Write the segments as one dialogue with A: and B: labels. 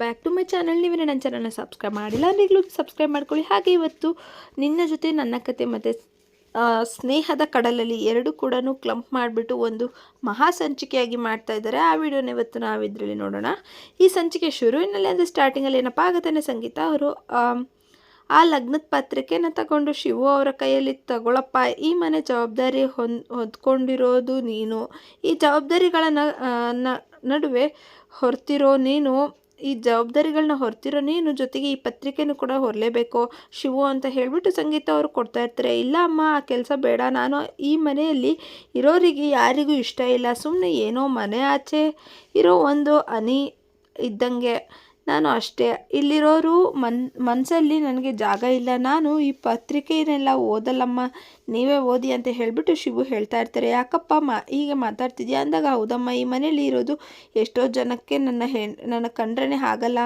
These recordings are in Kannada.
A: ಬ್ಯಾಕ್ ಟು ಮೈ ಚಾನಲ್ ನೀವು ನನ್ನ ಚಾನಲ್ನ ಸಬ್ಸ್ಕ್ರೈಬ್ ಮಾಡಿಲ್ಲ ಅಂದ್ರೆ ಈಗಲೂ ಸಬ್ಸ್ಕ್ರೈಬ್ ಮಾಡ್ಕೊಳ್ಳಿ. ಹಾಗೆ ಇವತ್ತು ನಿನ್ನ ಜೊತೆ ನನ್ನ ಕತೆ ಮತ್ತು ಸ್ನೇಹದ ಕಡಲಲ್ಲಿ ಎರಡು ಕೂಡ ಕ್ಲಂಪ್ ಮಾಡಿಬಿಟ್ಟು ಒಂದು ಮಹಾ ಸಂಚಿಕೆಯಾಗಿ ಮಾಡ್ತಾ ಇದ್ದಾರೆ. ಆ ವಿಡಿಯೋನ ಇವತ್ತು ನಾವು ಇದರಲ್ಲಿ ನೋಡೋಣ. ಈ ಸಂಚಿಕೆ ಶುರುವಿನಲ್ಲಿ ಅಂದರೆ ಸ್ಟಾರ್ಟಿಂಗಲ್ಲಿ ಏನಪ್ಪ ಆಗುತ್ತಾನೆ ಸಂಗೀತ ಅವರು, ಆ ಲಗ್ನದ ಪತ್ರಿಕೆನ ತಗೊಂಡು ಶಿವು ಅವರ ಕೈಯಲ್ಲಿ ತಗೊಳಪ್ಪ, ಈ ಮನೆ ಜವಾಬ್ದಾರಿ ಹೊಂದ್ ನೀನು. ಈ ಜವಾಬ್ದಾರಿಗಳ ನಡುವೆ ಹೊರ್ತಿರೋ ನೀನು ಈ ಜವಾಬ್ದಾರಿಗಳನ್ನ ಹೊರ್ತಿರೋ ನೀನು ಜೊತೆಗೆ ಈ ಪತ್ರಿಕೆನೂ ಕೂಡ ಹೊರಲೇಬೇಕು. ಶಿವು ಅಂತ ಹೇಳಿಬಿಟ್ಟು ಸಂಗೀತ ಅವರು ಕೊಡ್ತಾ ಇರ್ತಾರೆ. ಇಲ್ಲ ಅಮ್ಮ, ಆ ಕೆಲಸ ಬೇಡ. ನಾನು ಈ ಮನೆಯಲ್ಲಿ ಇರೋರಿಗೆ ಯಾರಿಗೂ ಇಷ್ಟ ಇಲ್ಲ. ಸುಮ್ಮನೆ ಏನೋ ಮನೆ ಆಚೆ ಇರೋ ಒಂದು ಅನಿ ಇದ್ದಂಗೆ ನಾನು ಅಷ್ಟೇ. ಇಲ್ಲಿರೋರು ಮನ್ ಮನಸ್ಸಲ್ಲಿ ನನಗೆ ಜಾಗ ಇಲ್ಲ. ನಾನು ಈ ಪತ್ರಿಕೆಯನ್ನೆಲ್ಲ ಓದಲ್ಲಮ್ಮ. ನೀವೇ ಓದಿ ಅಂತ ಹೇಳಿಬಿಟ್ಟು ಶಿವು ಹೇಳ್ತಾ ಇರ್ತಾರೆ. ಯಾಕಪ್ಪ ಮ, ಹೀಗೆ ಮಾತಾಡ್ತಿದ್ಯಾ? ಅಂದಾಗ, ಹೌದಮ್ಮ, ಈ ಮನೇಲಿ ಇರೋದು ಎಷ್ಟೋ ಜನಕ್ಕೆ ನನ್ನ ನನ್ನ ಕಂಡ್ರೇ ಆಗಲ್ಲ.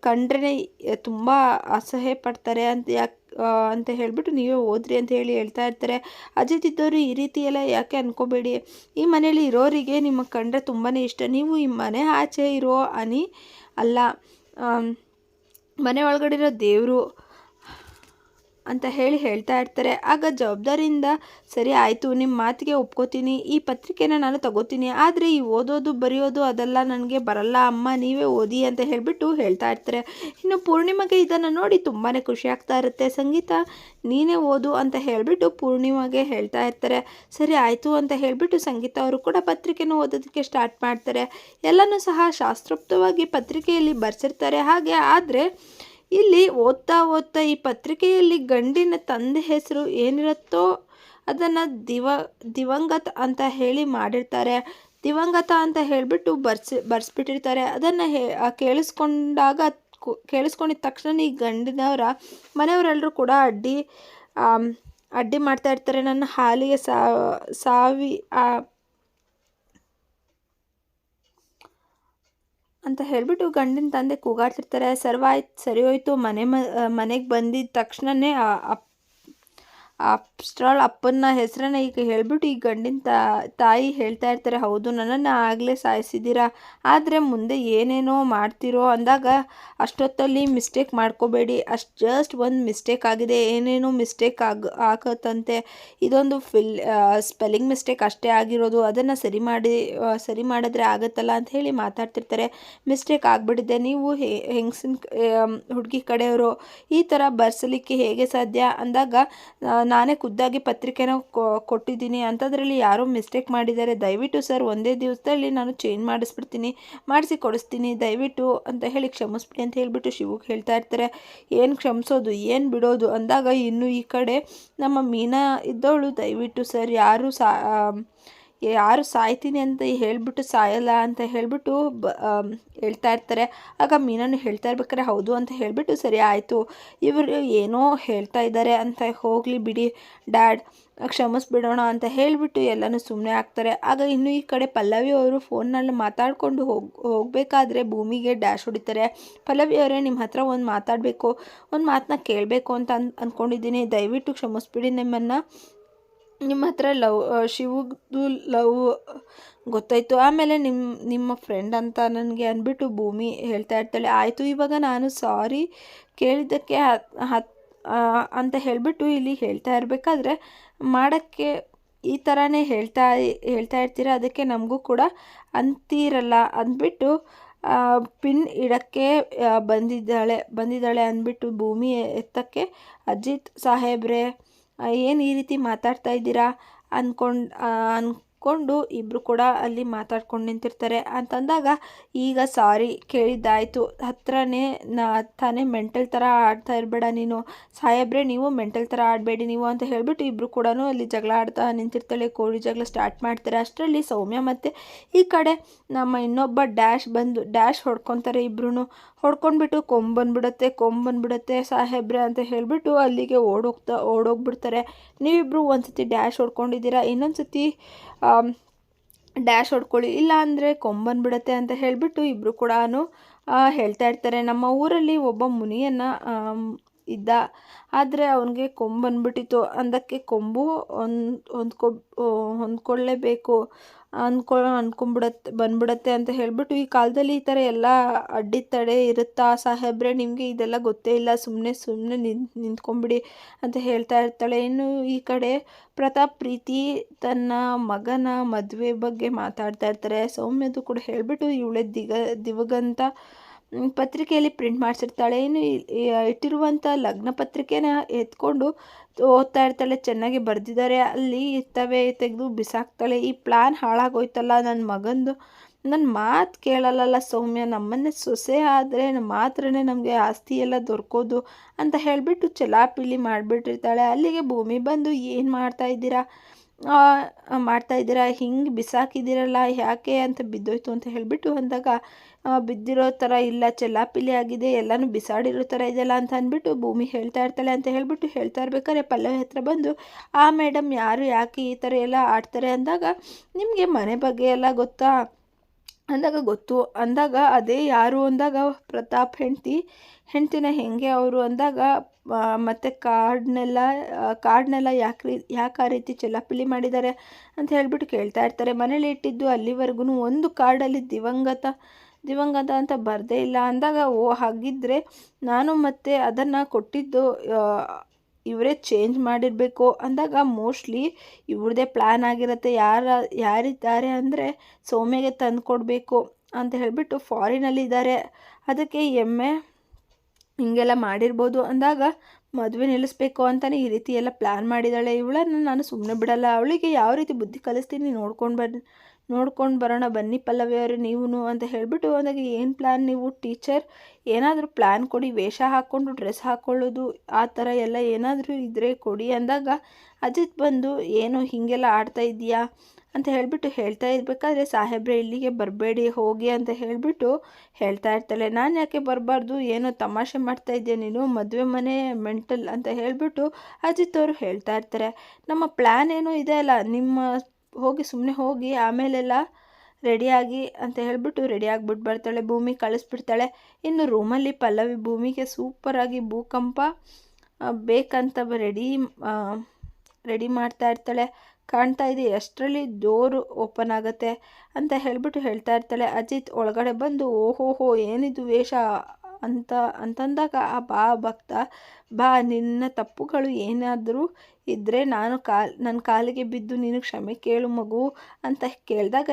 A: ಕಂಡ್ರೇ ತುಂಬ ಅಸಹ್ಯ ಪಡ್ತಾರೆ ಅಂತ ಯಾಕೆ ಅಂತ ಹೇಳಿಬಿಟ್ಟು ನೀವೇ ಓದ್ರಿ ಅಂತ ಹೇಳಿ ಹೇಳ್ತಾ ಇರ್ತಾರೆ. ಅಜಿತ್ ಇದ್ದವರು ಈ ರೀತಿ ಯಾಕೆ ಅನ್ಕೋಬೇಡಿ? ಈ ಮನೇಲಿ ಇರೋರಿಗೆ ನಿಮಗೆ ಕಂಡ್ರೆ ತುಂಬಾ ಇಷ್ಟ. ನೀವು ಈ ಮನೆ ಆಚೆ ಇರೋ ಅನಿ ಅಲ್ಲ ಮನೆ ಒಳಗಡೆ ಇರೋ ದೇವರು ಅಂತ ಹೇಳಿ ಹೇಳ್ತಾ ಇರ್ತಾರೆ. ಆಗ ಜವಾಬ್ದಾರಿಯಿಂದ, ಸರಿ ಆಯಿತು ನಿಮ್ಮ ಮಾತಿಗೆ ಒಪ್ಕೋತೀನಿ, ಈ ಪತ್ರಿಕೆನ ನಾನು ತಗೋತೀನಿ, ಆದರೆ ಈ ಓದೋದು, ಬರೆಯೋದು ಅದೆಲ್ಲ ನನಗೆ ಬರಲ್ಲ, ಅಮ್ಮ ನೀವೇ ಓದಿ ಅಂತ ಹೇಳಿಬಿಟ್ಟು ಹೇಳ್ತಾ ಇರ್ತಾರೆ. ಇನ್ನು ಪೂರ್ಣಿಮಾಗೆ ಇದನ್ನು ನೋಡಿ ತುಂಬಾ ಖುಷಿ ಆಗ್ತಾ ಇರುತ್ತೆ. ಸಂಗೀತ, ನೀನೇ ಓದು ಅಂತ ಹೇಳಿಬಿಟ್ಟು ಪೂರ್ಣಿಮಾಗೆ ಹೇಳ್ತಾ ಇರ್ತಾರೆ. ಸರಿ ಆಯಿತು ಅಂತ ಹೇಳಿಬಿಟ್ಟು ಸಂಗೀತ ಅವರು ಕೂಡ ಪತ್ರಿಕೆನ ಓದೋದಕ್ಕೆ ಸ್ಟಾರ್ಟ್ ಮಾಡ್ತಾರೆ. ಎಲ್ಲನೂ ಸಹ ಶಾಸ್ತ್ರೋಕ್ತವಾಗಿ ಪತ್ರಿಕೆಯಲ್ಲಿ ಬರ್ಸಿರ್ತಾರೆ. ಹಾಗೆ ಆದರೆ ಇಲ್ಲಿ ಓದ್ತಾ ಓದ್ತಾ ಈ ಪತ್ರಿಕೆಯಲ್ಲಿ ಗಂಡಿನ ತಂದೆ ಹೆಸರು ಏನಿರುತ್ತೋ ಅದನ್ನು ದಿವ, ದಿವಂಗತ ಅಂತ ಹೇಳಿ ಮಾಡಿರ್ತಾರೆ. ದಿವಂಗತ ಅಂತ ಹೇಳಿಬಿಟ್ಟು ಬರ್ಸಿ, ಬರ್ಸ್ಬಿಟ್ಟಿರ್ತಾರೆ. ಅದನ್ನು ಹೇ ಕೇಳಿಸ್ಕೊಂಡಾಗ ಕೇಳಿಸ್ಕೊಂಡಿದ್ದ ತಕ್ಷಣ ಈ ಗಂಡಿನವರ ಮನೆಯವರೆಲ್ಲರೂ ಕೂಡ ಅಡ್ಡಿ ಅಡ್ಡಿ ಮಾಡ್ತಾ ಇರ್ತಾರೆ. ನನ್ನ ಹಾಲಿಗೆ ಸಾವಿ ಅಂತ ಹೇಳಿಬಿಟ್ಟು ಗಂಡಿನ ತಂದೆ ಕೂಗಾಡ್ತಿರ್ತಾರೆ. ಸರ್ವಾಯ್ತು ಸರಿ ಹೋಯ್ತು ಮನೆ ಮನೆಗೆ ಬಂದಿದ್ದ ತಕ್ಷಣವೇ ಅಪ್ಸ್ಟ್ರಾಲ್ ಅಪ್ಪನ ಹೆಸರನ್ನ ಈಗ ಹೇಳ್ಬಿಟ್ಟು ಈ ಗಂಡಿನ ತಾಯಿ ಹೇಳ್ತಾ ಇರ್ತಾರೆ, ಹೌದು, ನನ್ನನ್ನು ಆಗಲೇ ಸಾಯಿಸಿದ್ದೀರಾ ಆದರೆ ಮುಂದೆ ಏನೇನೋ ಮಾಡ್ತಿರೋ ಅಂದಾಗ ಅಷ್ಟೊತ್ತಲ್ಲಿ ಮಿಸ್ಟೇಕ್ ಮಾಡ್ಕೋಬೇಡಿ. ಅಷ್ಟು ಜಸ್ಟ್ ಒಂದು ಮಿಸ್ಟೇಕ್ ಆಗಿದೆ. ಏನೇನೋ ಮಿಸ್ಟೇಕ್ ಆಗ ಇದೊಂದು ಫಿಲ್ ಸ್ಪೆಲ್ಲಿಂಗ್ ಮಿಸ್ಟೇಕ್ ಅಷ್ಟೇ ಆಗಿರೋದು. ಅದನ್ನು ಸರಿ ಮಾಡಿ ಸರಿ ಮಾಡಿದ್ರೆ ಆಗುತ್ತಲ್ಲ ಅಂತ ಹೇಳಿ ಮಾತಾಡ್ತಿರ್ತಾರೆ. ಮಿಸ್ಟೇಕ್ ಆಗಿಬಿಟ್ಟಿದೆ. ನೀವು ಹೆಂಗಸಿನ ಹುಡುಗಿ ಕಡೆಯವರು, ಈ ಥರ ಬರ್ಸಲಿಕ್ಕೆ ಹೇಗೆ ಸಾಧ್ಯ? ಅಂದಾಗ ನಾನೇ ಖುದ್ದಾಗಿ ಪತ್ರಿಕೆನ ಕೊಟ್ಟಿದ್ದೀನಿ ಅಂಥದ್ರಲ್ಲಿ ಯಾರೋ ಮಿಸ್ಟೇಕ್ ಮಾಡಿದ್ದಾರೆ. ದಯವಿಟ್ಟು ಸರ್, ಒಂದೇ ದಿವಸದಲ್ಲಿ ನಾನು ಚೇಂಜ್ ಮಾಡಿಸ್ಬಿಡ್ತೀನಿ, ಮಾಡಿಸಿ ಕೊಡಿಸ್ತೀನಿ. ದಯವಿಟ್ಟು ಅಂತ ಹೇಳಿ ಕ್ಷಮಿಸ್ಬಿಡಿ ಅಂತ ಹೇಳಿಬಿಟ್ಟು ಶಿವಗೆ ಹೇಳ್ತಾ ಇರ್ತಾರೆ. ಏನು ಕ್ಷಮಿಸೋದು, ಏನು ಬಿಡೋದು ಅಂದಾಗ ಇನ್ನು ಈ ಕಡೆ ನಮ್ಮ ಮೀನಾ ಇದ್ದವಳು ದಯವಿಟ್ಟು ಸರ್, ಯಾರು ಸಾ ಯಾರು ಸಾಯ್ತೀನಿ ಅಂತ ಹೇಳಿಬಿಟ್ಟು ಸಾಯಲ್ಲ ಅಂತ ಹೇಳಿಬಿಟ್ಟು ಬ ಹೇಳ್ತಾ ಇರ್ತಾರೆ. ಆಗ ಮೀನನ್ನು ಹೇಳ್ತಾ ಇರ್ಬೇಕಾರೆ ಹೌದು ಅಂತ ಹೇಳಿಬಿಟ್ಟು ಸರಿ ಆಯಿತು. ಇವರು ಏನೋ ಹೇಳ್ತಾ ಇದ್ದಾರೆ ಅಂತ ಹೋಗಲಿ ಬಿಡಿ, ಡ್ಯಾಡ್, ಕ್ಷಮಿಸ್ಬಿಡೋಣ ಅಂತ ಹೇಳಿಬಿಟ್ಟು ಎಲ್ಲನೂ ಸುಮ್ಮನೆ ಆಗ್ತಾರೆ. ಆಗ ಇನ್ನು ಈ ಕಡೆ ಪಲ್ಲವಿ ಅವರು ಫೋನ್ನಲ್ಲಿ ಮಾತಾಡಿಕೊಂಡು ಹೋಗಿ, ಹೋಗಬೇಕಾದ್ರೆ ಭೂಮಿಗೆ ಡ್ಯಾಶ್ ಹೊಡಿತಾರೆ. ಪಲ್ಲವಿ ಅವರೇ, ನಿಮ್ಮ ಹತ್ರ ಒಂದು ಮಾತಾಡಬೇಕು, ಒಂದು ಮಾತನ್ನ ಕೇಳಬೇಕು ಅಂತ ಅನ್ ಅಂದ್ಕೊಂಡಿದ್ದೀನಿ ದಯವಿಟ್ಟು ಕ್ಷಮಿಸ್ಬಿಡಿ ನಿಮ್ಮನ್ನು. ನಿಮ್ಮ ಹತ್ರ ಲವ್ ಶಿವದು ಲವ್ ಗೊತ್ತಾಯಿತು. ಆಮೇಲೆ ನಿಮ್ಮ ನಿಮ್ಮ ಫ್ರೆಂಡ್ ಅಂತ ನನಗೆ ಅಂದ್ಬಿಟ್ಟು ಭೂಮಿ ಹೇಳ್ತಾ ಇರ್ತಾಳೆ. ಆಯಿತು, ಇವಾಗ ನಾನು ಸಾರಿ ಕೇಳಿದ್ದಕ್ಕೆ ಅಂತ ಹೇಳಿಬಿಟ್ಟು ಇಲ್ಲಿ ಹೇಳ್ತಾ ಇರಬೇಕಾದ್ರೆ ಮಾಡೋಕ್ಕೆ ಈ ಥರನೇ ಹೇಳ್ತಾ ಹೇಳ್ತಾ ಇರ್ತೀರ? ಅದಕ್ಕೆ ನಮಗೂ ಕೂಡ ಅಂತೀರಲ್ಲ ಅಂದ್ಬಿಟ್ಟು ಪಿನ್ ಇಡಕ್ಕೆ ಬಂದಿದ್ದಾಳೆ ಬಂದಿದ್ದಾಳೆ ಅಂದ್ಬಿಟ್ಟು ಭೂಮಿ ಎತ್ತಕ್ಕೆ ಅಜಿತ್ ಸಾಹೇಬ್ರೆ ಏನು ಈ ರೀತಿ ಮಾತಾಡ್ತಾ ಇದ್ದೀರಾ ಅಂದ್ಕೊಂಡು ಅಂದ್ಕೊಂಡು ಇಬ್ಬರು ಕೂಡ ಅಲ್ಲಿ ಮಾತಾಡ್ಕೊಂಡು ನಿಂತಿರ್ತಾರೆ ಅಂತಂದಾಗ ಈಗ ಸಾರಿ ಕೇಳಿದ್ದಾಯಿತು. ಹತ್ರನೇ ನಾ, ತಾನೇ ಮೆಂಟಲ್ ಥರ ಆಡ್ತಾ ಇರಬೇಡ ನೀನು. ಸಾಹೇಬ್ರೆ, ನೀವು ಮೆಂಟಲ್ ಥರ ಆಡಬೇಡಿ ನೀವು ಅಂತ ಹೇಳಿಬಿಟ್ಟು ಇಬ್ಬರು ಕೂಡ ಅಲ್ಲಿ ಜಗಳ ಆಡ್ತಾ ನಿಂತಿರ್ತಾಳೆ. ಕೋಳಿ ಜಗಳ ಸ್ಟಾರ್ಟ್ ಮಾಡ್ತಾರೆ. ಅಷ್ಟರಲ್ಲಿ ಸೌಮ್ಯ ಮತ್ತು ಈ ಕಡೆ ನಮ್ಮ ಇನ್ನೊಬ್ಬ ಡ್ಯಾಶ್ ಬಂದು, ಡ್ಯಾಶ್ ಹೊಡ್ಕೊತಾರೆ ಇಬ್ಬರೂ ಹೊಡ್ಕೊಂಡ್ಬಿಟ್ಟು ಕೊಂಬಂದ್ಬಿಡುತ್ತೆ ಕೊಂಬಂದ್ಬಿಡುತ್ತೆ ಸಾಹೇಬ್ರೆ ಅಂತ ಹೇಳಿಬಿಟ್ಟು ಅಲ್ಲಿಗೆ ಓಡೋಗ್ತಾ, ಓಡೋಗ್ಬಿಡ್ತಾರೆ. ನೀವಿಬ್ಬರು ಒಂದು ಸತಿ ಡ್ಯಾಶ್ ಹೊಡ್ಕೊಂಡಿದ್ದೀರಾ? ಇನ್ನೊಂದು ಸತಿ ಡ್ಯಾಶ್ ಹೊಡ್ಕೊಳ್ಳಿ. ಇಲ್ಲ ಅಂದರೆ ಕೊಂಬನ್ಬಿಡತ್ತೆ ಅಂತ ಹೇಳಿಬಿಟ್ಟು ಇಬ್ಬರು ಕೂಡ ಹೇಳ್ತಾ ಇರ್ತಾರೆ. ನಮ್ಮ ಊರಲ್ಲಿ ಒಬ್ಬ ಮುನಿಯನ್ನು ಇದ್ದ. ಆದರೆ ಅವನಿಗೆ ಕೊಂಬು ಬಂದ್ಬಿಟ್ಟಿತ್ತು. ಅಂದಕ್ಕೆ ಕೊಂಬು ಒಂದು ಹೊಂದ್ಕೊ ಹೊಂದ್ಕೊಳ್ಳೇಬೇಕು ಅಂದ್ಕೊ ಅಂದ್ಕೊಂಬಿಡತ್ತೆ ಬಂದ್ಬಿಡತ್ತೆ ಅಂತ ಹೇಳಿಬಿಟ್ಟು ಈ ಕಾಲದಲ್ಲಿ ಈ ಥರ ಎಲ್ಲ ಅಡ್ಡಿತಡೆ ಇರುತ್ತಾ ಸಾಹೇಬ್ರೆ? ನಿಮಗೆ ಇದೆಲ್ಲ ಗೊತ್ತೇ ಇಲ್ಲ. ಸುಮ್ಮನೆ ಸುಮ್ಮನೆ ನಿಂತ್, ನಿಂತ್ಕೊಂಬಿಡಿ ಅಂತ ಹೇಳ್ತಾ ಇರ್ತಾಳೆ. ಇನ್ನು ಈ ಕಡೆ ಪ್ರತಾಪ್ ಪ್ರೀತಿ ತನ್ನ ಮಗನ ಮದುವೆ ಬಗ್ಗೆ ಮಾತಾಡ್ತಾ ಇರ್ತಾರೆ. ಸೌಮ್ಯದು ಕೂಡ ಹೇಳಿಬಿಟ್ಟು ಇವಳೆ ದಿಗ, ದಿವಗಂತ ಪತ್ರಿಕೆಯಲ್ಲಿ ಪ್ರಿಂಟ್ ಮಾಡಿಸಿರ್ತಾಳೆ. ಏನು ಇಟ್ಟಿರುವಂಥ ಲಗ್ನ ಪತ್ರಿಕೆನ ಎತ್ಕೊಂಡು ಓದ್ತಾ ಇರ್ತಾಳೆ. ಚೆನ್ನಾಗಿ ಬರೆದಿದ್ದಾರೆ. ಅಲ್ಲಿ ಇರ್ತವೆ, ತೆಗೆದು ಬಿಸಾಕ್ತಾಳೆ. ಈ ಪ್ಲ್ಯಾನ್ ಹಾಳಾಗೋಯ್ತಲ್ಲ ನನ್ನ ಮಗಂದು. ನನ್ನ ಮಾತು ಕೇಳಲ್ಲಲ್ಲ ಸೌಮ್ಯ. ನಮ್ಮನ್ನೇ ಸೊಸೆ ಆದರೆ ಮಾತ್ರನೇ ನಮಗೆ ಆಸ್ತಿ ಎಲ್ಲ ದೊರಕೋದು ಅಂತ ಹೇಳಿಬಿಟ್ಟು ಚಲಾಪಿಲಿ ಮಾಡಿಬಿಟ್ಟಿರ್ತಾಳೆ. ಅಲ್ಲಿಗೆ ಭೂಮಿ ಬಂದು ಏನು ಮಾಡ್ತಾ ಇದ್ದೀರಾ? ಮಾಡ್ತಾ ಇದ್ದೀರಾ? ಹಿಂಗೆ ಬಿಸಾಕಿದ್ದೀರಲ್ಲ, ಯಾಕೆ ಅಂತ ಬಿದ್ದೋಯ್ತು ಅಂತ ಹೇಳಿಬಿಟ್ಟು ಅಂದಾಗ ಬಿದ್ದಿರೋ ಥರ ಇಲ್ಲ, ಚೆಲ್ಲಾಪಿಲಿ ಆಗಿದೆ, ಎಲ್ಲನೂ ಬಿಸಾಡಿರೋ ಥರ ಇದೆಯಲ್ಲ ಅಂತ ಅಂದ್ಬಿಟ್ಟು ಭೂಮಿ ಹೇಳ್ತಾ ಇರ್ತಾಳೆ ಅಂತ ಹೇಳಿಬಿಟ್ಟು ಹೇಳ್ತಾ ಇರ್ಬೇಕಾದ್ರೆ ಪಲ್ಲವಿ ಹತ್ರ ಬಂದು, ಆ ಮೇಡಮ್ ಯಾರು, ಯಾಕೆ ಈ ಥರ ಎಲ್ಲ ಆಡ್ತಾರೆ? ಅಂದಾಗ, ನಿಮಗೆ ಮನೆ ಬಗ್ಗೆ ಎಲ್ಲ ಗೊತ್ತಾ? ಅಂದಾಗ ಗೊತ್ತು. ಅಂದಾಗ ಅದೇ ಯಾರು ಅಂದಾಗ ಪ್ರತಾಪ್ ಹೆಂಡ್ತಿ. ಹೆಂಡ್ತಿನ ಹೆಂಗೆ ಅವರು ಅಂದಾಗ ಮತ್ತೆ ಕಾರ್ಡ್ನೆಲ್ಲ ಕಾರ್ಡ್ನೆಲ್ಲ ಯಾಕೆ ಯಾಕೆ ಆ ರೀತಿ ಚೆಲ್ಲಾಪಿಲಿ ಮಾಡಿದ್ದಾರೆ ಅಂತ ಹೇಳ್ಬಿಟ್ಟು ಕೇಳ್ತಾ ಇರ್ತಾರೆ. ಮನೇಲಿ ಇಟ್ಟಿದ್ದು ಅಲ್ಲಿವರೆಗೂ ಒಂದು ಕಾರ್ಡಲ್ಲಿ ದಿವಂಗತ ದಿವಂಗತ ಅಂತ ಬರದೇ ಇಲ್ಲ. ಅಂದಾಗ ಓ ಹಾಗಿದ್ದರೆ ನಾನು ಮತ್ತೆ ಅದನ್ನು ಕೊಟ್ಟಿದ್ದು ಇವರೇ ಚೇಂಜ್ ಮಾಡಿರಬೇಕು ಅಂದಾಗ ಮೋಸ್ಟ್ಲಿ ಇವ್ರದ್ದೇ ಪ್ಲ್ಯಾನ್ ಆಗಿರುತ್ತೆ. ಯಾರ, ಯಾರಿದ್ದಾರೆ ಅಂದರೆ ಸೌಮ್ಯಗೆ ತಂದು ಕೊಡಬೇಕು ಅಂತ ಹೇಳಿಬಿಟ್ಟು ಫಾರಿನಲ್ಲಿದ್ದಾರೆ ಅದಕ್ಕೆ ಎಮ್ಮೆ ಹಿಂಗೆಲ್ಲ ಮಾಡಿರ್ಬೋದು ಅಂದಾಗ ಮದುವೆ ನಿಲ್ಲಿಸ್ಬೇಕು ಅಂತಲೇ ಈ ರೀತಿ ಎಲ್ಲ ಪ್ಲ್ಯಾನ್ ಮಾಡಿದ್ದಾಳೆ. ಇವಳನ್ನು ನಾನು ಸುಮ್ಮನೆ ಬಿಡಲ್ಲ. ಅವಳಿಗೆ ಯಾವ ರೀತಿ ಬುದ್ಧಿ ಕಲಿಸ್ತೀನಿ ನೋಡ್ಕೊಂಡು ಬನ್ನಿ. ನೋಡ್ಕೊಂಡು ಬರೋಣ, ಬನ್ನಿ ಪಲ್ಲವಿ ನೀವೂ ಅಂತ ಹೇಳಿಬಿಟ್ಟು ಅಂದಾಗ ಏನು ಪ್ಲ್ಯಾನ್ ನೀವು? ಟೀಚರ್ ಏನಾದರೂ ಪ್ಲ್ಯಾನ್ ಕೊಡಿ. ವೇಷ ಹಾಕ್ಕೊಂಡು ಡ್ರೆಸ್ ಹಾಕ್ಕೊಳ್ಳೋದು ಆ ಥರ ಎಲ್ಲ ಏನಾದರೂ ಇದ್ದರೆ ಕೊಡಿ ಅಂದಾಗ ಅಜಿತ್ ಬಂದು, ಏನು ಹೀಗೆಲ್ಲ ಆಡ್ತಾ ಇದೆಯಾ ಅಂತ ಹೇಳಿಬಿಟ್ಟು ಹೇಳ್ತಾ ಇರಬೇಕಾದ್ರೆ, ಸಾಹೇಬ್ರೆ, ಇಲ್ಲಿಗೆ ಬರಬೇಡಿ, ಹೋಗಿ ಅಂತ ಹೇಳಿಬಿಟ್ಟು ಹೇಳ್ತಾ ಇರ್ತಾಳೆ. ನಾನು ಯಾಕೆ ಬರಬಾರ್ದು? ಏನೋ ತಮಾಷೆ ಮಾಡ್ತಾ ಇದೆಯಾ ನೀನು? ಮದುವೆ ಮನೆ ಮೆಂಟಲ್ ಅಂತ ಹೇಳಿಬಿಟ್ಟು ಅಜಿತ್ ಅವರು ಹೇಳ್ತಾ ಇರ್ತಾರೆ. ನಮ್ಮ ಪ್ಲ್ಯಾನ್ ಏನೋ ಇದೆ ಅಲ್ಲ. ನಿಮ್ಮ ಹೋಗಿ ಸುಮ್ಮನೆ ಹೋಗಿ ಆಮೇಲೆಲ್ಲ ರೆಡಿಯಾಗಿ ಅಂತ ಹೇಳಿಬಿಟ್ಟು ರೆಡಿ ಆಗಿಬಿಟ್ಟು ಬರ್ತಾಳೆ. ಭೂಮಿ ಕಳಿಸ್ಬಿಡ್ತಾಳೆ. ಇನ್ನು ರೂಮಲ್ಲಿ ಪಲ್ಲವಿ ಭೂಮಿಗೆ ಸೂಪರಾಗಿ ಭೂಕಂಪ ಬೇಕಂತ ರೆಡಿ ರೆಡಿ ಮಾಡ್ತಾ ಇರ್ತಾಳೆ. ಕಾಣ್ತಾ ಇದೆ ಎಷ್ಟರಲ್ಲಿ ಡೋರು ಓಪನ್ ಆಗುತ್ತೆ ಅಂತ ಹೇಳಿಬಿಟ್ಟು ಹೇಳ್ತಾ ಇರ್ತಾಳೆ. ಅಜಿತ್ ಒಳಗಡೆ ಬಂದು ಓಹೋಹೋ, ಏನಿದು ವೇಷ? ಅಂತ, ಅಂತಂದಾಗ ಆ ಬಾ ಭಕ್ತ, ಬಾ ನಿನ್ನ ತಪ್ಪುಗಳು ಏನಾದರೂ ಇದ್ದರೆ ನಾನು ಕಾಲ್ ನನ್ನ ಕಾಲಿಗೆ ಬಿದ್ದು ನೀನು ಕ್ಷಮೆ ಕೇಳು ಮಗು ಅಂತ ಕೇಳಿದಾಗ